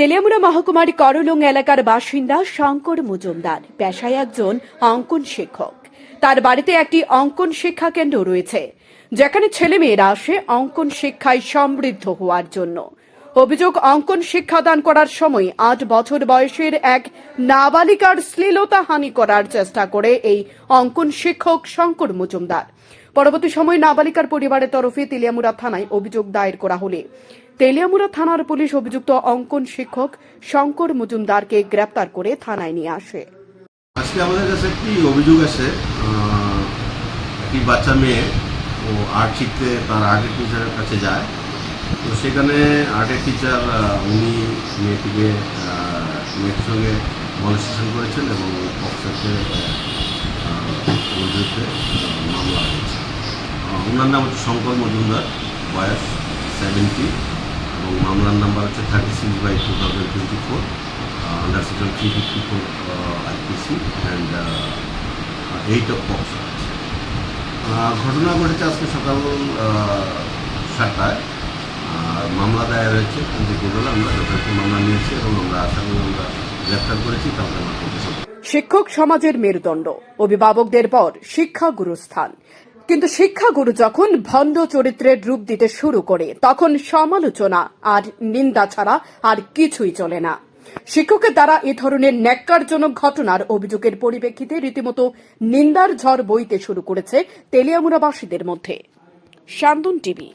তেলিয়ামুড়া মহকুমার করলং এলাকার বাসিন্দা শঙ্কর মজুমদার, পেশায় একজন অঙ্কন শিক্ষক। তার বাড়িতে একটি অঙ্কন শিক্ষা কেন্দ্র রয়েছে, যেখানে ছেলেমেয়েরা আসে অঙ্কন শিক্ষায় সমৃদ্ধ হওয়ার জন্য। অভিযোগ অঙ্কন শিক্ষাদান করার সময় আট বছর বয়সের এক নাবালিকার শ্লীলতা হানি করার চেষ্টা করে এই অঙ্কন শিক্ষক শঙ্কর মজুমদার। পরবর্তী সময় নাবালিকার পরিবারের তরফে তেলিয়ামুড়া থানায় অভিযোগ দায়ের করা হলে। তেলিয়ামুড়া থানার পুলিশ অভিযুক্ত অঙ্কন শিক্ষক শঙ্কর মজুমদারকে গ্রেপ্তার করে থানায় নিয়ে আসে। আজকে আমাদের কাছে একটি অভিযোগ আছে। একটি বাচ্চা মেয়ে, ও আর্ট শিখতে তার আর্টের টিচারের কাছে যায়। তো সেখানে আর্টের টিচার উনি মেয়েটিকে মেয়ের সঙ্গে মনস্টেশন করেছেন এবং ওর বিরুদ্ধে মামলা হয়েছে ওনার নাম হচ্ছে শঙ্কর মজুমদার, বয়স সেভেন্টি এবং মামলার নাম্বার হচ্ছে thirty six by two thousand twenty four under section three fifty four IPC and eight of POCSO ঘটনা ঘটেছে আজকে সকাল সাতটায়। মামলা দায়ের হয়েছে গোডালে আমরা যথাযথ মামলা নিয়েছি এবং আমরা আসামি আমরা গ্রেপ্তার করেছি তারপরে আমরা শিক্ষক সমাজের মেরুদণ্ড, অভিভাবকদের পর শিক্ষা গুরুস্থান কিন্তু শিক্ষাগুরু যখন ভণ্ড চরিত্রের রূপ দিতে শুরু করে, তখন সমালোচনা আর নিন্দা ছাড়া আর কিছুই চলে না। শিক্ষকের দ্বারা এ ধরনের ন্যাক্কারজনক ঘটনার অভিযোগের পরিপ্রেক্ষিতে রীতিমতো নিন্দার ঝড় বইতে শুরু করেছে তেলিয়ামুড়াবাসীদের মধ্যে। শান্তন টিভি